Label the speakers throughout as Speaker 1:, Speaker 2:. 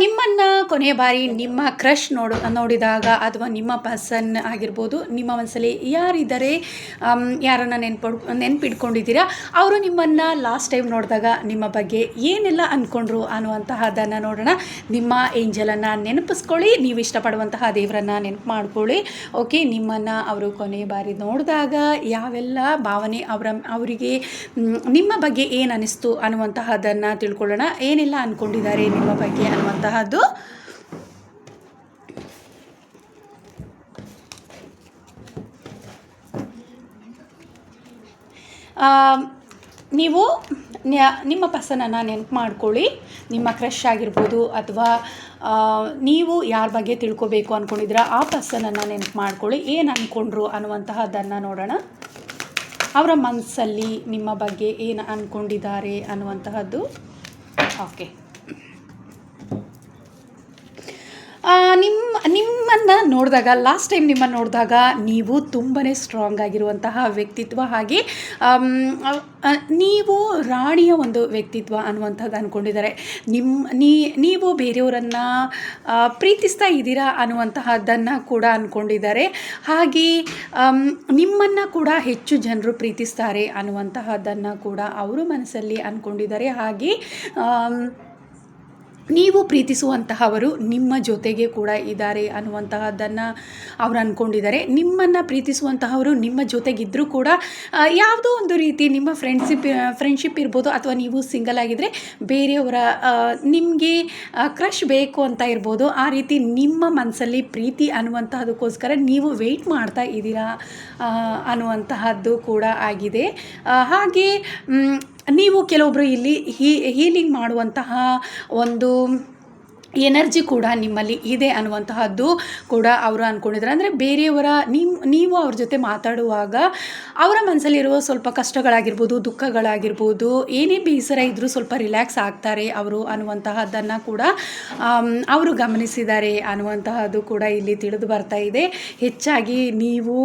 Speaker 1: ನಿಮ್ಮನ್ನು ಕೊನೆಯ ಬಾರಿ ನಿಮ್ಮ ಕ್ರಶ್ ನೋಡು, ನೋಡಿದಾಗ ಅಥವಾ ನಿಮ್ಮ ಪರ್ಸನ್ ಆಗಿರ್ಬೋದು, ನಿಮ್ಮ ಮನಸ್ಸಲ್ಲಿ ಯಾರಿದ್ದಾರೆ ಯಾರನ್ನು ನೆನ್ಪಡ್, ನೆನ್ಪಿಟ್ಕೊಂಡಿದ್ದೀರಾ, ಅವರು ನಿಮ್ಮನ್ನು ಲಾಸ್ಟ್ ಟೈಮ್ ನೋಡಿದಾಗ ನಿಮ್ಮ ಬಗ್ಗೆ ಏನೆಲ್ಲ ಅಂದ್ಕೊಂಡ್ರು ಅನ್ನುವಂತಹದನ್ನು ನೋಡೋಣ. ನಿಮ್ಮ ಏಂಜಲನ್ನು ನೆನಪಿಸ್ಕೊಳ್ಳಿ, ನೀವು ಇಷ್ಟಪಡುವಂತಹ ದೇವರನ್ನು ನೆನಪು ಮಾಡ್ಕೊಳ್ಳಿ. ಓಕೆ, ನಿಮ್ಮನ್ನು ಅವರು ಕೊನೆಯ ಬಾರಿ ನೋಡಿದಾಗ ಯಾವೆಲ್ಲ ಭಾವನೆ ಅವರ, ಅವರಿಗೆ ನಿಮ್ಮ ಬಗ್ಗೆ ಏನು ಅನ್ನಿಸ್ತು ಅನ್ನುವಂತಹದನ್ನು ತಿಳ್ಕೊಳ್ಳೋಣ. ಏನೆಲ್ಲ ಅಂದ್ಕೊಂಡಿದ್ದಾರೆ ನಿಮ್ಮ ಬಗ್ಗೆ ಅನ್ನುವಂತಹದ್ದು. ನೀವು ನಿಮ್ಮ ಪರ್ಸನನ್ನು ನೆನಪು ಮಾಡ್ಕೊಳ್ಳಿ. ನಿಮ್ಮ ಕ್ರಶ್ ಆಗಿರ್ಬೋದು ಅಥವಾ ನೀವು ಯಾರ ಬಗ್ಗೆ ತಿಳ್ಕೊಬೇಕು ಅನ್ಕೊಂಡಿದ್ರ ಆ ಪರ್ಸನನ್ನು ನೆನಪು ಮಾಡ್ಕೊಳ್ಳಿ. ಏನು ಅಂದ್ಕೊಂಡ್ರು ಅನ್ನುವಂತಹದ್ದನ್ನು ನೋಡೋಣ. ಅವರ ಮನಸ್ಸಲ್ಲಿ ನಿಮ್ಮ ಬಗ್ಗೆ ಏನು ಅಂದ್ಕೊಂಡಿದ್ದಾರೆ ಅನ್ನುವಂತಹದ್ದು. ಓಕೆ ಆ, ನಿಮ್ಮ ನಿಮ್ಮನ್ನು ನೋಡಿದಾಗ ಲಾಸ್ಟ್ ಟೈಮ್ ನಿಮ್ಮನ್ನು ನೋಡಿದಾಗ ನೀವು ತುಂಬಾ ಸ್ಟ್ರಾಂಗ್ ಆಗಿರುವಂತಹ ವ್ಯಕ್ತಿತ್ವ ಹಾಗೆ ನೀವು ರಾಣಿಯ ಒಂದು ವ್ಯಕ್ತಿತ್ವ ಅನ್ನುವಂಥದ್ದು ಅಂದ್ಕೊಂಡಿದ್ದಾರೆ ನಿಮ್ಮ ನೀವು ಬೇರೆಯವರನ್ನು ಪ್ರೀತಿಸ್ತಾ ಇದ್ದೀರಾ ಅನ್ನುವಂತಹದ್ದನ್ನು ಕೂಡ ಅಂದ್ಕೊಂಡಿದ್ದಾರೆ ಹಾಗೆ ನಿಮ್ಮನ್ನು ಕೂಡ ಹೆಚ್ಚು ಜನರು ಪ್ರೀತಿಸ್ತಾರೆ ಅನ್ನುವಂತಹದ್ದನ್ನು ಕೂಡ ಅವರು ಮನಸ್ಸಲ್ಲಿ ಅಂದ್ಕೊಂಡಿದ್ದಾರೆ ಹಾಗೆ ನೀವು ಪ್ರೀತಿಸುವಂತಹವರು ನಿಮ್ಮ ಜೊತೆಗೆ ಕೂಡ ಇದ್ದಾರೆ ಅನ್ನುವಂತಹದ್ದನ್ನು ಅವ್ರು ಅಂದ್ಕೊಂಡಿದ್ದಾರೆ ನಿಮ್ಮನ್ನು ಪ್ರೀತಿಸುವಂತಹವರು ನಿಮ್ಮ ಜೊತೆಗಿದ್ದರೂ ಕೂಡ ಯಾವುದೋ ಒಂದು ರೀತಿ ನಿಮ್ಮ ಫ್ರೆಂಡ್ಶಿಪ್ ಫ್ರೆಂಡ್ಶಿಪ್ ಇರ್ಬೋದು ಅಥವಾ ನೀವು ಸಿಂಗಲ್ ಆಗಿದ್ದರೆ ಬೇರೆಯವರ ನಿಮಗೆ ಕ್ರಶ್ ಬೇಕು ಅಂತ ಇರ್ಬೋದು. ಆ ರೀತಿ ನಿಮ್ಮ ಮನಸ್ಸಲ್ಲಿ ಪ್ರೀತಿ ಅನ್ನುವಂತಹದಕ್ಕೋಸ್ಕರ ನೀವು ವೆಯ್ಟ್ ಮಾಡ್ತಾ ಇದ್ದೀರಾ ಅನ್ನುವಂತಹದ್ದು ಕೂಡ ಆಗಿದೆ. ಹಾಗೆ ನೀವು ಕೆಲವೊಬ್ಬರು ಇಲ್ಲಿ ಹೀಲಿಂಗ್ ಮಾಡುವಂತಹ ಒಂದು ಎನರ್ಜಿ ಕೂಡ ನಿಮ್ಮಲ್ಲಿ ಇದೆ ಅನ್ನುವಂತಹದ್ದು ಕೂಡ ಅವರು ಅಂದ್ಕೊಂಡಿದ್ದಾರೆ ಅಂದರೆ ಬೇರೆಯವರ ನಿಮ್ಮ ನೀವು ಅವ್ರ ಜೊತೆ ಮಾತಾಡುವಾಗ ಅವರ ಮನಸ್ಸಲ್ಲಿರುವ ಸ್ವಲ್ಪ ಕಷ್ಟಗಳಾಗಿರ್ಬೋದು, ದುಃಖಗಳಾಗಿರ್ಬೋದು, ಏನೇ ಬೇಸರ ಇದ್ದರೂ ಸ್ವಲ್ಪ ರಿಲ್ಯಾಕ್ಸ್ ಆಗ್ತಾರೆ ಅವರು ಅನ್ನುವಂತಹದ್ದನ್ನು ಕೂಡ ಅವರು ಗಮನಿಸಿದ್ದಾರೆ ಅನ್ನುವಂತಹದ್ದು ಕೂಡ ಇಲ್ಲಿ ತಿಳಿದು ಬರ್ತಾ ಇದೆ. ಹೆಚ್ಚಾಗಿ ನೀವು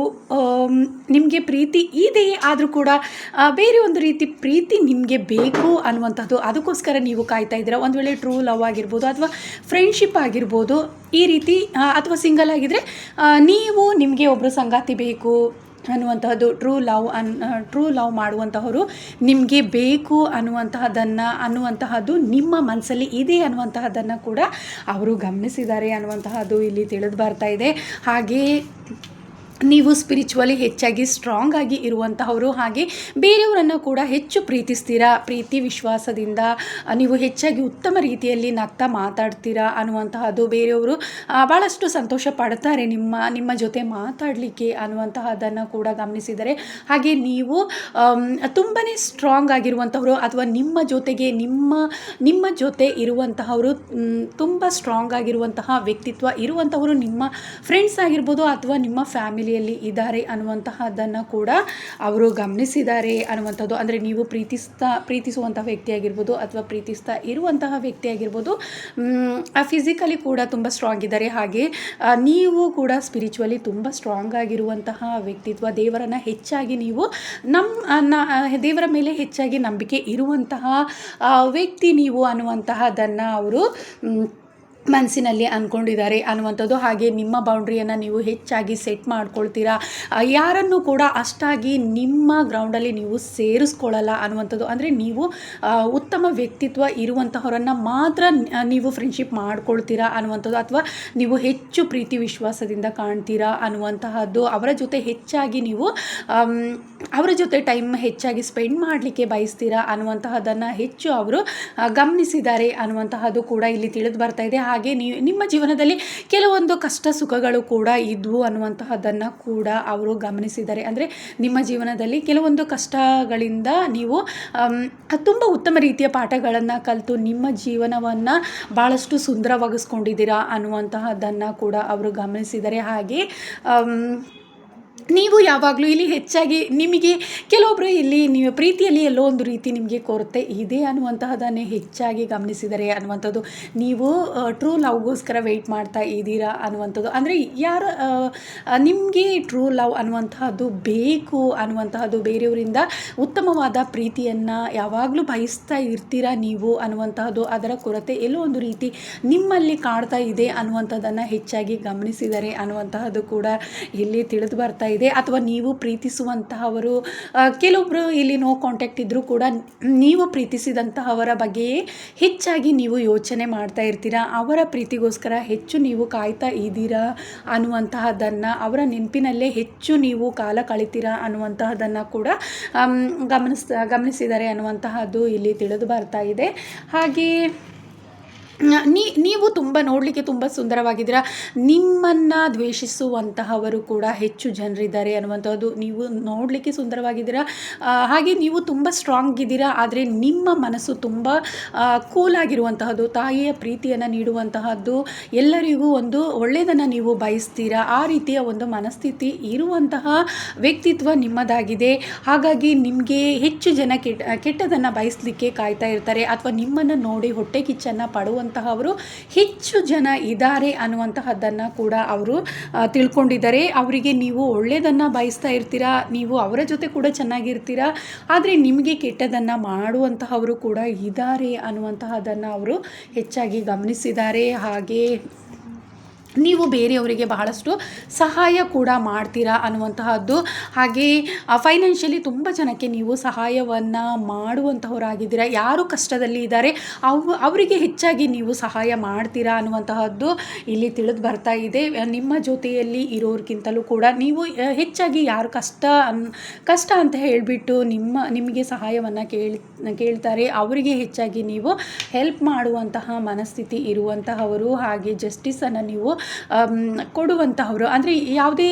Speaker 1: ನಿಮಗೆ ಪ್ರೀತಿ ಇದೆ ಆದರೂ ಕೂಡ ಬೇರೆ ಒಂದು ರೀತಿ ಪ್ರೀತಿ ನಿಮಗೆ ಬೇಕು ಅನ್ನುವಂಥದ್ದು ಅದಕ್ಕೋಸ್ಕರ ನೀವು ಕಾಯ್ತಾ ಇದ್ದೀರಾ? ಒಂದು ವೇಳೆ ಟ್ರೂ ಲವ್ ಆಗಿರ್ಬೋದು ಅಥವಾ ಫ್ರೆಂಡ್ಶಿಪ್ ಆಗಿರ್ಬೋದು, ಈ ರೀತಿ ಅಥವಾ ಸಿಂಗಲ್ ಆಗಿದ್ದರೆ ನೀವು ನಿಮಗೆ ಒಬ್ಬರು ಸಂಗಾತಿ ಬೇಕು ಅನ್ನುವಂತಹದ್ದು true love and true love ಮಾಡುವಂತಹವರು ನಿಮಗೆ ಬೇಕು ಅನ್ನುವಂತಹದ್ದನ್ನು, ಅನ್ನುವಂತಹದ್ದು ನಿಮ್ಮ ಮನಸ್ಸಲ್ಲಿ ಇದೆ ಅನ್ನುವಂತಹದ್ದನ್ನು ಕೂಡ ಅವರು ಗಮನಿಸಿದ್ದಾರೆ ಅನ್ನುವಂತಹದ್ದು ಇಲ್ಲಿ ತಿಳಿದು ಬರ್ತಾ ಇದೆ. ಹಾಗೆ ನೀವು ಸ್ಪಿರಿಚುವಲಿ ಹೆಚ್ಚಾಗಿ ಸ್ಟ್ರಾಂಗ್ ಆಗಿ ಇರುವಂತಹವರು ಹಾಗೆ ಬೇರೆಯವರನ್ನು ಕೂಡ ಹೆಚ್ಚು ಪ್ರೀತಿಸ್ತೀರಾ? ಪ್ರೀತಿ ವಿಶ್ವಾಸದಿಂದ ನೀವು ಹೆಚ್ಚಾಗಿ ಉತ್ತಮ ರೀತಿಯಲ್ಲಿ ನಗ್ತಾ ಮಾತಾಡ್ತೀರಾ ಅನ್ನುವಂತಹದ್ದು ಬೇರೆಯವರು ಭಾಳಷ್ಟು ಸಂತೋಷ ಪಡ್ತಾರೆ ನಿಮ್ಮ ನಿಮ್ಮ ಜೊತೆ ಮಾತಾಡಲಿಕ್ಕೆ ಅನ್ನುವಂತಹದ್ದನ್ನು ಕೂಡ ಗಮನಿಸಿದರೆ. ಹಾಗೆ ನೀವು ತುಂಬಾ ಸ್ಟ್ರಾಂಗ್ ಆಗಿರುವಂಥವರು ಅಥವಾ ನಿಮ್ಮ ಜೊತೆಗೆ ನಿಮ್ಮ ನಿಮ್ಮ ಜೊತೆ ಇರುವಂತಹವರು ತುಂಬ ಸ್ಟ್ರಾಂಗ್ ಆಗಿರುವಂತಹ ವ್ಯಕ್ತಿತ್ವ ಇರುವಂಥವರು ನಿಮ್ಮ ಫ್ರೆಂಡ್ಸ್ ಆಗಿರ್ಬೋದು ಅಥವಾ ನಿಮ್ಮ ಫ್ಯಾಮಿಲಿಯಲ್ಲಿ ಇದ್ದಾರೆ ಅನ್ನುವಂತಹದ್ದನ್ನು ಕೂಡ ಅವರು ಗಮನಿಸಿದ್ದಾರೆ ಅನ್ನುವಂಥದ್ದು. ಅಂದರೆ ನೀವು ಪ್ರೀತಿಸ್ತಾ, ಪ್ರೀತಿಸುವಂತಹ ವ್ಯಕ್ತಿಯಾಗಿರ್ಬೋದು ಅಥವಾ ಪ್ರೀತಿಸ್ತಾ ಇರುವಂತಹ ವ್ಯಕ್ತಿಯಾಗಿರ್ಬೋದು ಆ ಫಿಸಿಕಲಿ ಕೂಡ ತುಂಬ ಸ್ಟ್ರಾಂಗ್ ಇದ್ದಾರೆ. ಹಾಗೆ ನೀವು ಕೂಡ ಸ್ಪಿರಿಚುವಲಿ ತುಂಬ ಸ್ಟ್ರಾಂಗ್ ಆಗಿರುವಂತಹ ವ್ಯಕ್ತಿತ್ವ, ದೇವರನ್ನು ಹೆಚ್ಚಾಗಿ ನೀವು ನಮ್ಮ ದೇವರ ಮೇಲೆ ಹೆಚ್ಚಾಗಿ ನಂಬಿಕೆ ಇರುವಂತಹ ವ್ಯಕ್ತಿ ನೀವು ಅನ್ನುವಂತಹದನ್ನು ಅವರು ಮನಸ್ಸಿನಲ್ಲಿ ಅಂದ್ಕೊಂಡಿದ್ದಾರೆ ಅನ್ನುವಂಥದ್ದು. ಹಾಗೆ ನಿಮ್ಮ ಬೌಂಡ್ರಿಯನ್ನು ನೀವು ಹೆಚ್ಚಾಗಿ ಸೆಟ್ ಮಾಡ್ಕೊಳ್ತೀರಾ? ಯಾರನ್ನು ಕೂಡ ಅಷ್ಟಾಗಿ ನಿಮ್ಮ ಗ್ರೌಂಡಲ್ಲಿ ನೀವು ಸೇರಿಸ್ಕೊಳ್ಳಲ್ಲ ಅನ್ನುವಂಥದ್ದು. ಅಂದರೆ ನೀವು ಉತ್ತಮ ವ್ಯಕ್ತಿತ್ವ ಇರುವಂತಹವರನ್ನು ಮಾತ್ರ ನೀವು ಫ್ರೆಂಡ್ಶಿಪ್ ಮಾಡ್ಕೊಳ್ತೀರಾ ಅನ್ನುವಂಥದ್ದು ಅಥವಾ ನೀವು ಹೆಚ್ಚು ಪ್ರೀತಿ ವಿಶ್ವಾಸದಿಂದ ಕಾಣ್ತೀರಾ ಅನ್ನುವಂತಹದ್ದು. ಅವರ ಜೊತೆ ಹೆಚ್ಚಾಗಿ ನೀವು ಅವರ ಜೊತೆ ಟೈಮ್ ಹೆಚ್ಚಾಗಿ ಸ್ಪೆಂಡ್ ಮಾಡಲಿಕ್ಕೆ ಬಯಸ್ತೀರಾ ಅನ್ನುವಂತಹದ್ದನ್ನು ಹೆಚ್ಚು ಅವರು ಗಮನಿಸಿದ್ದಾರೆ ಅನ್ನುವಂತಹದ್ದು ಕೂಡ ಇಲ್ಲಿ ತಿಳಿದು ಬರ್ತಾ ಇದೆ. ಹಾಗೆ ನೀವು ನಿಮ್ಮ ಜೀವನದಲ್ಲಿ ಕೆಲವೊಂದು ಕಷ್ಟ ಸುಖಗಳು ಕೂಡ ಇದ್ವು ಅನ್ನುವಂತಹದ್ದನ್ನು ಕೂಡ ಅವರು ಗಮನಿಸಿದ್ದಾರೆ. ಅಂದರೆ ನಿಮ್ಮ ಜೀವನದಲ್ಲಿ ಕೆಲವೊಂದು ಕಷ್ಟಗಳಿಂದ ನೀವು ತುಂಬ ಉತ್ತಮ ರೀತಿಯ ಪಾಠಗಳನ್ನು ಕಲಿತು ನಿಮ್ಮ ಜೀವನವನ್ನು ಭಾಳಷ್ಟು ಸುಂದರವಾಗಿಸ್ಕೊಂಡಿದ್ದೀರಾ ಅನ್ನುವಂತಹದ್ದನ್ನು ಕೂಡ ಅವರು ಗಮನಿಸಿದ್ದಾರೆ. ಹಾಗೆ ನೀವು ಯಾವಾಗಲೂ ಇಲ್ಲಿ ಹೆಚ್ಚಾಗಿ ನಿಮಗೆ ಕೆಲವೊಬ್ಬರು ಇಲ್ಲಿ ನೀವು ಪ್ರೀತಿಯಲ್ಲಿ ಎಲ್ಲೋ ಒಂದು ರೀತಿ ನಿಮಗೆ ಕೊರತೆ ಇದೆ ಅನ್ನುವಂತಹದನ್ನೇ ಹೆಚ್ಚಾಗಿ ಗಮನಿಸಿದರೆ ಅನ್ನುವಂಥದ್ದು. ನೀವು ಟ್ರೂ ಲವ್ಗೋಸ್ಕರ ವೆಯ್ಟ್ ಮಾಡ್ತಾ ಇದ್ದೀರಾ ಅನ್ನುವಂಥದ್ದು. ಅಂದರೆ ಯಾರು ನಿಮಗೆ ಟ್ರೂ ಲವ್ ಅನ್ನುವಂತಹದ್ದು ಬೇಕು ಅನ್ನುವಂತಹದ್ದು ಬೇರೆಯವರಿಂದ ಉತ್ತಮವಾದ ಪ್ರೀತಿಯನ್ನು ಯಾವಾಗಲೂ ಬಯಸ್ತಾ ಇರ್ತೀರಾ ನೀವು ಅನ್ನುವಂತಹದ್ದು, ಅದರ ಕೊರತೆ ಎಲ್ಲೋ ಒಂದು ರೀತಿ ನಿಮ್ಮಲ್ಲಿ ಕಾಣ್ತಾ ಇದೆ ಅನ್ನುವಂಥದ್ದನ್ನು ಹೆಚ್ಚಾಗಿ ಗಮನಿಸಿದರೆ ಅನ್ನುವಂತಹದ್ದು ಕೂಡ ಇಲ್ಲಿ ತಿಳಿದು ಬರ್ತಾ ಅಥವಾ ನೀವು ಪ್ರೀತಿಸುವಂತಹವರು ಕೆಲವೊಬ್ಬರು ಇಲ್ಲಿ ನೋ ಕಾಂಟ್ಯಾಕ್ಟ್ ಇದ್ದರೂ ಕೂಡ ನೀವು ಪ್ರೀತಿಸಿದಂತಹವರ ಬಗ್ಗೆಯೇ ಹೆಚ್ಚಾಗಿ ನೀವು ಯೋಚನೆ ಮಾಡ್ತಾ ಇರ್ತೀರಾ? ಅವರ ಪ್ರೀತಿಗೋಸ್ಕರ ಹೆಚ್ಚು ನೀವು ಕಾಯ್ತಾ ಇದ್ದೀರಾ ಅನ್ನುವಂತಹದ್ದನ್ನು ಅವರ ನೆನಪಿನಲ್ಲೇ ಹೆಚ್ಚು ನೀವು ಕಾಲ ಕಳಿತೀರಾ ಅನ್ನುವಂತಹದ್ದನ್ನು ಕೂಡ ಗಮನಿಸ್ ಗಮನಿಸಿದ್ದಾರೆ ಅನ್ನುವಂತಹದ್ದು ಇಲ್ಲಿ ತಿಳಿದು ಬರ್ತಾ ಇದೆ. ಹಾಗೆ ನೀ ನೀವು ತುಂಬ ನೋಡಲಿಕ್ಕೆ ತುಂಬ ಸುಂದರವಾಗಿದ್ದೀರಾ. ನಿಮ್ಮನ್ನು ದ್ವೇಷಿಸುವಂತಹವರು ಕೂಡ ಹೆಚ್ಚು ಜನರಿದ್ದಾರೆ ಅನ್ನುವಂಥದ್ದು ನೀವು ನೋಡಲಿಕ್ಕೆ ಸುಂದರವಾಗಿದ್ದೀರಾ. ಹಾಗೆ ನೀವು ತುಂಬ ಸ್ಟ್ರಾಂಗ್ ಇದ್ದೀರಾ, ಆದರೆ ನಿಮ್ಮ ಮನಸ್ಸು ತುಂಬ ಕೂಲ್ ಆಗಿರುವಂತಹದ್ದು, ತಾಯಿಯ ಪ್ರೀತಿಯನ್ನು ನೀಡುವಂತಹದ್ದು, ಎಲ್ಲರಿಗೂ ಒಂದು ಒಳ್ಳೆಯದನ್ನು ನೀವು ಬಯಸ್ತೀರಾ. ಆ ರೀತಿಯ ಒಂದು ಮನಸ್ಥಿತಿ ಇರುವಂತಹ ವ್ಯಕ್ತಿತ್ವ ನಿಮ್ಮದಾಗಿದೆ. ಹಾಗಾಗಿ ನಿಮಗೆ ಹೆಚ್ಚು ಜನ ಕೆಟ್ಟ, ಕೆಟ್ಟದನ್ನು ಬಯಸಲಿಕ್ಕೆ ಕಾಯ್ತಾ ಇರ್ತಾರೆ, ಅಥವಾ ನಿಮ್ಮನ್ನು ನೋಡಿ ಹೊಟ್ಟೆ ಕಿಚ್ಚನ್ನು ಪಡುವಂತಹವರು ಹೆಚ್ಚು ಜನ ಇದ್ದಾರೆ ಅನ್ನುವಂತಹದ್ದನ್ನು ಕೂಡ ಅವರು ತಿಳ್ಕೊಂಡಿದ್ದಾರೆ. ಅವರಿಗೆ ನೀವು ಒಳ್ಳೆಯದನ್ನು ಬಯಸ್ತಾ ಇರ್ತೀರಾ? ನೀವು ಅವರ ಜೊತೆ ಕೂಡ ಚೆನ್ನಾಗಿರ್ತೀರಾ? ಆದರೆ ನಿಮಗೆ ಕೆಟ್ಟದನ್ನು ಮಾಡುವಂತಹವರು ಕೂಡ ಇದ್ದಾರೆ ಅನ್ನುವಂತಹದ್ದನ್ನು ಅವರು ಹೆಚ್ಚಾಗಿ ಗಮನಿಸಿದ್ದಾರೆ. ಹಾಗೆ ನೀವು ಬೇರೆಯವರಿಗೆ ಬಹಳಷ್ಟು ಸಹಾಯ ಕೂಡ ಮಾಡ್ತೀರಾ ಅನ್ನುವಂತಹದ್ದು. ಹಾಗೆ ಫೈನಾನ್ಷಿಯಲಿ ತುಂಬ ಜನಕ್ಕೆ ನೀವು ಸಹಾಯವನ್ನು ಮಾಡುವಂತಹವರಾಗಿದ್ದೀರಾ, ಯಾರು ಕಷ್ಟದಲ್ಲಿ ಇದ್ದಾರೆ, ಅವು, ಅವರಿಗೆ ಹೆಚ್ಚಾಗಿ ನೀವು ಸಹಾಯ ಮಾಡ್ತೀರಾ ಅನ್ನುವಂತಹದ್ದು ಇಲ್ಲಿ ತಿಳಿದು ಬರ್ತಾ ಇದೆ. ನಿಮ್ಮ ಜೊತೆಯಲ್ಲಿ ಇರೋರ್ಗಿಂತಲೂ ಕೂಡ ನೀವು ಹೆಚ್ಚಾಗಿ ಯಾರು ಕಷ್ಟ ಕಷ್ಟ ಅಂತ ಹೇಳಿಬಿಟ್ಟು ನಿಮ್ಮ, ನಿಮಗೆ ಸಹಾಯವನ್ನು ಕೇಳಿ, ಕೇಳ್ತಾರೆ, ಅವರಿಗೆ ಹೆಚ್ಚಾಗಿ ನೀವು ಹೆಲ್ಪ್ ಮಾಡುವಂತಹ ಮನಸ್ಥಿತಿ ಇರುವಂತಹವರು. ಹಾಗೆ ಜಸ್ಟಿಸನ್ನು ನೀವು ಕೊಡುವಂತಹವರು. ಅಂದರೆ ಯಾವುದೇ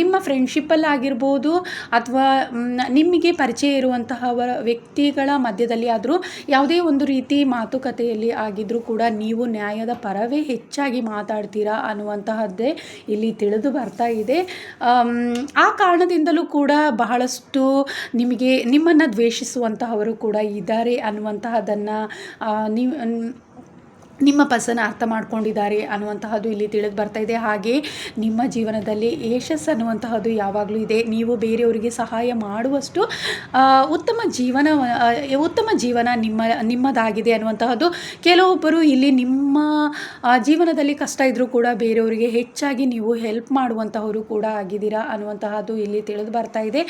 Speaker 1: ನಿಮ್ಮ ಫ್ರೆಂಡ್ಶಿಪ್ಪಲ್ಲಿ ಆಗಿರ್ಬೋದು ಅಥವಾ ನಿಮಗೆ ಪರಿಚಯ ಇರುವಂತಹವರ ವ್ಯಕ್ತಿಗಳ ಮಧ್ಯದಲ್ಲಿ ಆದರೂ ಯಾವುದೇ ಒಂದು ರೀತಿ ಮಾತುಕತೆಯಲ್ಲಿ ಆಗಿದ್ದರೂ ಕೂಡ ನೀವು ನ್ಯಾಯದ ಪರವೇ ಹೆಚ್ಚಾಗಿ ಮಾತಾಡ್ತೀರಾ ಅನ್ನುವಂತಹದ್ದೇ ಇಲ್ಲಿ ತಿಳಿದು ಬರ್ತಾ ಇದೆ. ಆ ಕಾರಣದಿಂದಲೂ ಕೂಡ ಬಹಳಷ್ಟು ನಿಮಗೆ ನಿಮ್ಮನ್ನು ದ್ವೇಷಿಸುವಂತಹವರು ಕೂಡ ಇದ್ದಾರೆ ಅನ್ನುವಂತಹದನ್ನು ನೀವು ನಿಮ್ಮ ಪರ್ಸನ್ ಅರ್ಥ ಮಾಡ್ಕೊಂಡಿದ್ದಾರೆ ಅನ್ನುವಂತಹದ್ದು ಇಲ್ಲಿ ತಿಳಿದು ಬರ್ತಾ ಇದೆ. ಹಾಗೆ ನಿಮ್ಮ ಜೀವನದಲ್ಲಿ ಯಶಸ್ಸು ಅನ್ನುವಂತಹದ್ದು ಯಾವಾಗಲೂ ಇದೆ. ನೀವು ಬೇರೆಯವರಿಗೆ ಸಹಾಯ ಮಾಡುವಷ್ಟು ಉತ್ತಮ ಜೀವನ ಉತ್ತಮ ಜೀವನ ನಿಮ್ಮ, ನಿಮ್ಮದಾಗಿದೆ ಅನ್ನುವಂತಹದ್ದು ಕೆಲವೊಬ್ಬರು ಇಲ್ಲಿ ನಿಮ್ಮ ಜೀವನದಲ್ಲಿ ಕಷ್ಟ ಇದ್ದರೂ ಕೂಡ ಬೇರೆಯವರಿಗೆ ಹೆಚ್ಚಾಗಿ ನೀವು ಹೆಲ್ಪ್ ಮಾಡುವಂತಹವರು ಕೂಡ ಆಗಿದ್ದೀರಾ ಅನ್ನುವಂತಹದ್ದು ಇಲ್ಲಿ ತಿಳಿದು ಬರ್ತಾ ಇದೆ.